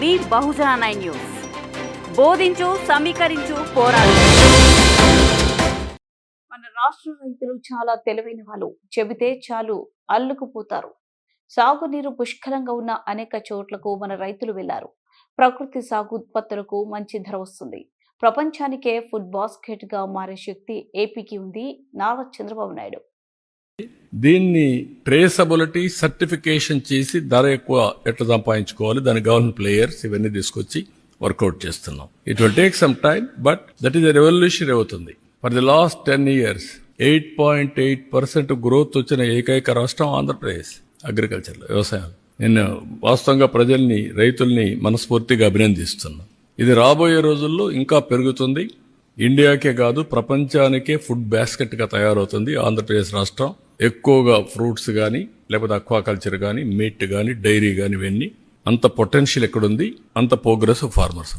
మీ బహుజన nine news. బోధించు సమీకరించు పోరాడు. మన రాష్ట్ర రైతులు చాలా తెలివైన వాళ్ళు. చెబితే చాలు అల్లుకుపోతారు. సాగునీరు పుష్కలంగా ఉన్న అనేక చోట్లకు మన రైతులు వెళ్ళారు. ప్రకృతి సాగు ఉత్పత్తులకు మంచి ధర వస్తుంది. ప్రపంచానికే ఫుడ్ బాస్కెట్గా మారే శక్తి ఏపీకి ఉంది. నారా చంద్రబాబు నాయుడు. దీన్ని ట్రేసబిలిటీ సర్టిఫికేషన్ చేసి ధర ఎక్కువ ఎట్లా సంపాదించుకోవాలి దాని గవర్నమెంట్ ప్లేయర్స్ ఇవన్నీ తీసుకొచ్చి వర్కౌట్ చేస్తున్నాం. It will take some time but that is revolution అవుతుంది. For the last ten years eight point eight percent growth వచ్చిన ఏకైక రాష్ట్రం ఆంధ్రప్రదేశ్ అగ్రికల్చర్లో వ్యవసాయం నేను వాస్తవంగా ప్రజల్ని రైతుల్ని మనస్ఫూర్తిగా అభినందిస్తున్నాను. ఇది రాబోయే రోజుల్లో ఇంకా పెరుగుతుంది. ఇండియాకే కాదు ప్రపంచానికే ఫుడ్ బాస్కెట్గా తయారవుతుంది ఆంధ్రప్రదేశ్ రాష్ట్రం. ఎక్కువగా ఫ్రూట్స్ కానీ లేకపోతే అక్వాకల్చర్ కానీ మీట్ కానీ డైరీ కానీ ఇవన్నీ అంత పొటెన్షియల్ ఎక్కడుంది? అంత ప్రోగ్రెస్ ఫార్మర్స్ ఉన్నారు.